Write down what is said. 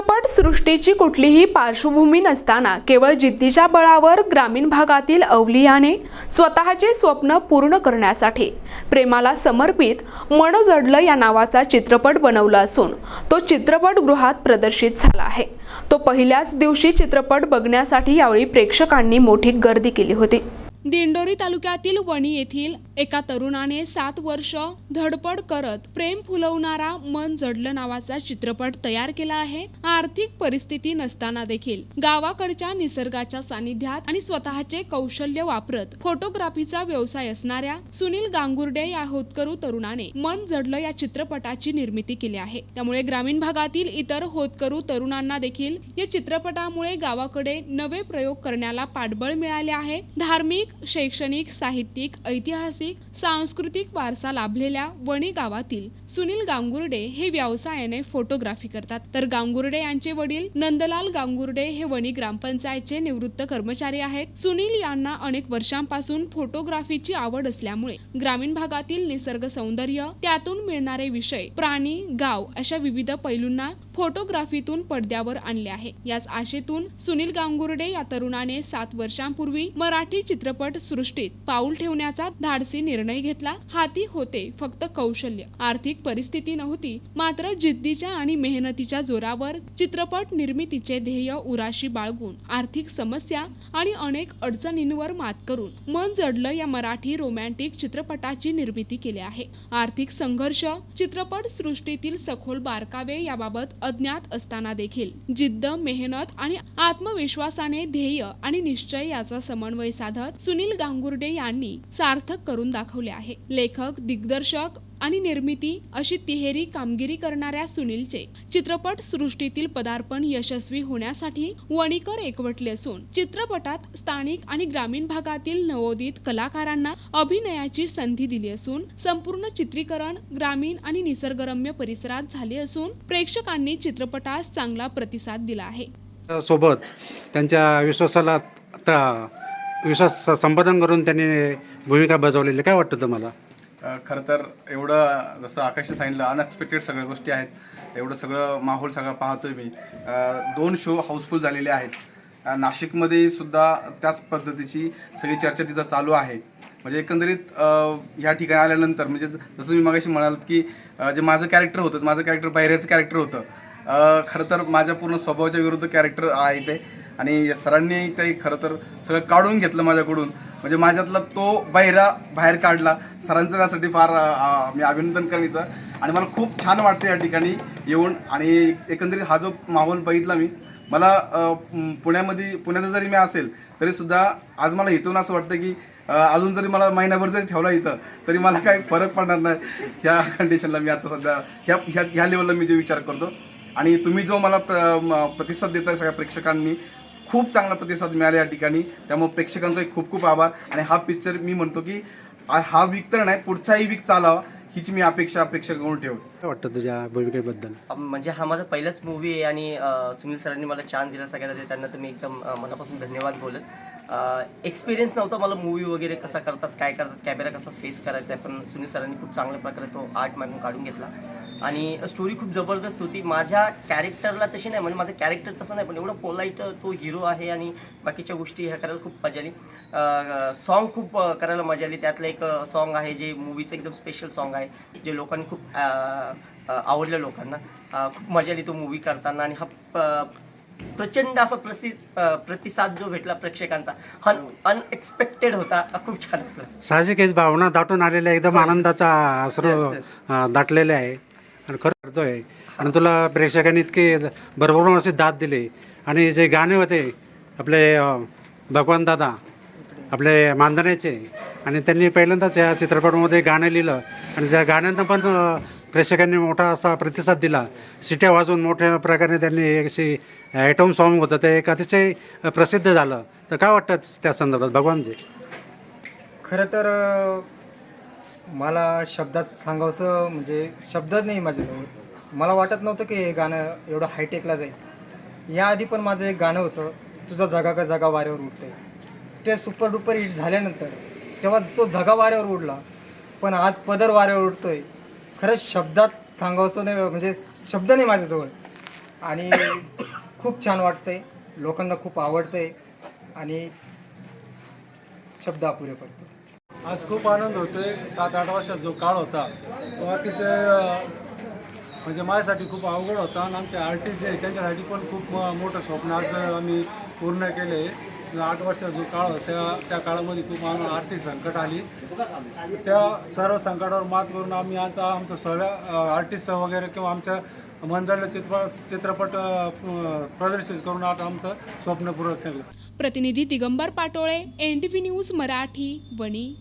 चित्रपट सृष्टीची कुठलीही पार्श्वभूमी नसताना केवळ जिद्दीच्या बळावर ग्रामीण भागातील अवलियाने स्वतःचे स्वप्न पूर्ण करण्यासाठी प्रेमाला समर्पित मन जडलं या नावाचा चित्रपट बनवला असून तो चित्रपटगृहात प्रदर्शित झाला आहे. तो पहिल्याच दिवशी चित्रपट बघण्यासाठी यावेळी प्रेक्षकांनी मोठी गर्दी केली होती. दिंडोरी तालुक्यातील वणी येथील एका तरुणाने सात वर्ष धडपड करत प्रेम फुलवणारा मन जडलं नावाचा चित्रपट तयार केला आहे. आर्थिक परिस्थिती नसताना देखील गावाकडच्या निसर्गाच्या सानिध्यात आणि स्वतःचे कौशल्य वापरत फोटोग्राफीचा व्यवसाय असणाऱ्या सुनील गांगुर्डे या होतकरू तरुणाने मन जडलं या चित्रपटाची निर्मिती केली आहे. त्यामुळे ग्रामीण भागातील इतर होतकरू तरुणांना देखील या चित्रपटामुळे गावाकडे नवे प्रयोग करण्याला पाठबळ मिळाले आहे. धार्मिक शैक्षणिक साहित्यिक ऐतिहासिक सांस्कृतिक वारसा लाभलेल्या वणी गावातील सुनील गांगुर्डे हे व्यवसायाने फोटोग्राफी करतात. तर गांगुर्डे यांचे वडील नंदलाल गांगुर्डे हे वणी ग्रामपंचायतचे निवृत्त कर्मचारी आहेत. सुनील यांना अनेक वर्षांपासून फोटोग्राफीची आवड असल्यामुळे ग्रामीण भागातील निसर्ग सौंदर्य त्यातून मिळणारे विषय प्राणी गाव अशा विविध पैलूंना फोटोग्राफीतून पडद्यावर आणले आहे. याच आशेतून सुनील गांगुर्डे या तरुणाने सात वर्षांपूर्वी मराठी चित्रपट सृष्टीत पाऊल ठेवण्याचा धाडसी निर्णय घेतला हाती होते फक्त कौशल्य. आर्थिक परिस्थिती नव्हती मात्र जिद्दीच्या आणि मेहनतीच्या जोरावर चित्रपट निर्मितीचे ध्येय उराशी बाळगून आर्थिक समस्या आणि अनेक अडचणींवर मात करून मन जडलं या मराठी रोमॅन्टिक चित्रपटाची निर्मिती केली आहे. आर्थिक संघर्ष चित्रपट सृष्टीतील सखोल बारकावे याबाबत अज्ञात असताना देखील जिद्द मेहनत आणि आत्मविश्वासाने ध्येय आणि निश्चय याचा समन्वय साधत सुनील गांगुर्डे यांनी सार्थक करून दाखवले. आहे. लेखक दिग्दर्शक आणि निर्मिती अशी तिहेरी कामगिरी करणाऱ्या सुनीलचे चित्रपट सृष्टीतील पदार्पण यशस्वी होण्यासाठी वणीकर एकवटले असून चित्रपटात स्थानिक आणि ग्रामीण भागातील नवोदित कलाकारांना अभिनयाची संधी दिली असून संपूर्ण चित्रीकरण ग्रामीण आणि निसर्गरम्य परिसरात झाले असून प्रेक्षकांनी चित्रपटास चांगला प्रतिसाद दिला आहे. सोबत त्यांच्या विश्वासाला विश्वास संपादन करून त्यांनी भूमिका बजावलेली. काय वाटतं तुम्हाला? अ, खरं तर एवढं जसं आकाशने सांगितलं अनएक्सपेक्टेड सगळ्या गोष्टी आहेत. एवढं सगळं माहोल सगळं पाहतोय मी. अ, दोन शो हाऊसफुल झालेले आहेत. अ, नाशिकमध्ये सुद्धा त्याच पद्धतीची सगळी चर्चा तिथं चालू आहे. म्हणजे एकंदरीत अ, ह्या ठिकाणी आल्यानंतर म्हणजे जसं तुम्ही मगाशी म्हणालात की अ, जे माझं कॅरेक्टर होतं माझं कॅरेक्टर बाहेरचं कॅरेक्टर होतं. अ, खरं तर माझ्या पूर्ण स्वभावाच्या विरुद्ध कॅरेक्टर आहे ते. आणि सरांनी ते खरं तर सगळं काढून घेतलं माझ्याकडून. म्हणजे माझ्यातला तो बहिरा बाहेर काढला. सरांचं त्यासाठी फार मी अभिनंदन करेन इथं. आणि मला खूप छान वाटतं या ठिकाणी येऊन. आणि एकंदरीत हा जो माहोल बघितला मी मला पुण्यामध्ये पुण्याचं जरी मी असेल तरी सुद्धा आज मला इथून असं वाटतं की अजून जरी मला महिनाभर जरी ठेवला इथं तरी मला काही फरक पडणार नाही. ह्या कंडिशनला मी आता सध्या ह्या ह्या ह्या लेवलला मी जे विचार करतो. आणि तुम्ही जो मला प्र- म, प्रतिसाद देताय सगळ्या प्रेक्षकांनी खूप चांगला प्रतिसाद मिळाला या ठिकाणी. त्यामुळे प्रेक्षकांचा खूप खूप आभार. आणि हा पिक्चर मी म्हणतो की हा वीक तर नाही पुढचाही वीक चालावा हीच मी अपेक्षा प्रेक्षकांकडून ठेवतो. काय वाटतं तुझ्या भूमिकेबद्दल? म्हणजे हा माझा पहिलाच मूवी आहे आणि सुनील सरांनी मला चान्स दिला सगळ्यात त्यांना तर मी एकदम मनापासून धन्यवाद बोलेन एक्सपिरियन्स नव्हता मला मूवी वगैरे कसा करतात काय करतात कॅमेरा कसा फेस करायचा आहे पण सुनील सरांनी खूप चांगल्या प्रकारे तो आर्ट मागून काढून घेतला. आणि स्टोरी खूप जबरदस्त होती. माझ्या कॅरेक्टरला तशी नाही म्हणजे माझं कॅरेक्टर तसं नाही पण एवढं पोलाईट तो हिरो आहे आणि बाकीच्या गोष्टी ह्या करायला खूप मजा आली. सॉन्ग खूप करायला मजा आली. त्यातलं एक सॉन्ग आहे जे मूवीचं एकदम स्पेशल सॉन्ग आहे जे लोकांनी खूप आवडलं लोकांना. खूप मजा आली तो मूवी करताना आणि हा प्रचंड असा प्रसि प्रतिसाद जो भेटला प्रेक्षकांचा हा अनएक्सपेक्टेड होता. खूप छान वाटलं साहजिक भावना दाटून आलेल्या एकदम आनंदाचा yes. अं, दाटलेले आहे. आणि खरं करतोय. आणि तुला प्रेक्षकांनी इतके भरभरून असे दाद दिले. आणि जे गाणे होते आपले भगवान दादा आपले मानधनेचे आणि त्यांनी पहिल्यांदाच या चित्रपटामध्ये गाणं लिहिलं. आणि त्या गाण्यांना पण प्रेक्षकांनी मोठा असा प्रतिसाद दिला. सिट्या वाजून मोठ्या प्रकारे त्यांनी एक अशी आयटम सॉन्ग होतं ते एक अतिशय प्रसिद्ध झालं. तर काय वाटतं त्या संदर्भात? भगवानजी. खरं तर मला शब्दात सांगावंसं म्हणजे शब्द नाही माझ्याजवळ. मला वाटत नव्हतं की हे गाणं एवढं हायटेकला जाईल. याआधी पण माझं एक गाणं होतं तुझा जगा का जगा वाऱ्यावर उडतंय. ते सुपर डुपर हिट झाल्यानंतर तेव्हा तो जगा वाऱ्यावर उडला. पण आज पदर वाऱ्यावर उडतोय. खरंच शब्दात सांगावंसं नाही म्हणजे शब्द नाही माझ्याजवळ. आणि खूप छान वाटतंय. लोकांना खूप आवडतंय. आणि शब्द अपुरे पडतो आज खूप आनंद होतोय. सात आठ वर्षात जो काळ होता तो अतिशय म्हणजे माझ्यासाठी खूप अवघड होता आणि आमचे आर्टिस्ट जे आहे त्यांच्यासाठी पण खूप मोठं स्वप्न आज आम्ही पूर्ण केले म्हणजे आठ वर्षाचा जो काळ होता त्या काळामध्ये खूप आम्हाला आर्थिक संकट आली. त्या सर्व संकटावर मात करून आम्ही आज आमचं सगळ्या आर्टिस्ट वगैरे किंवा आमच्या मंजळलं चित्र चित्रपट प्रदर्शित करून आता आमचं स्वप्न पूर्ण केलं. प्रतिनिधी Digambar Patole N T V news Marathi Wani.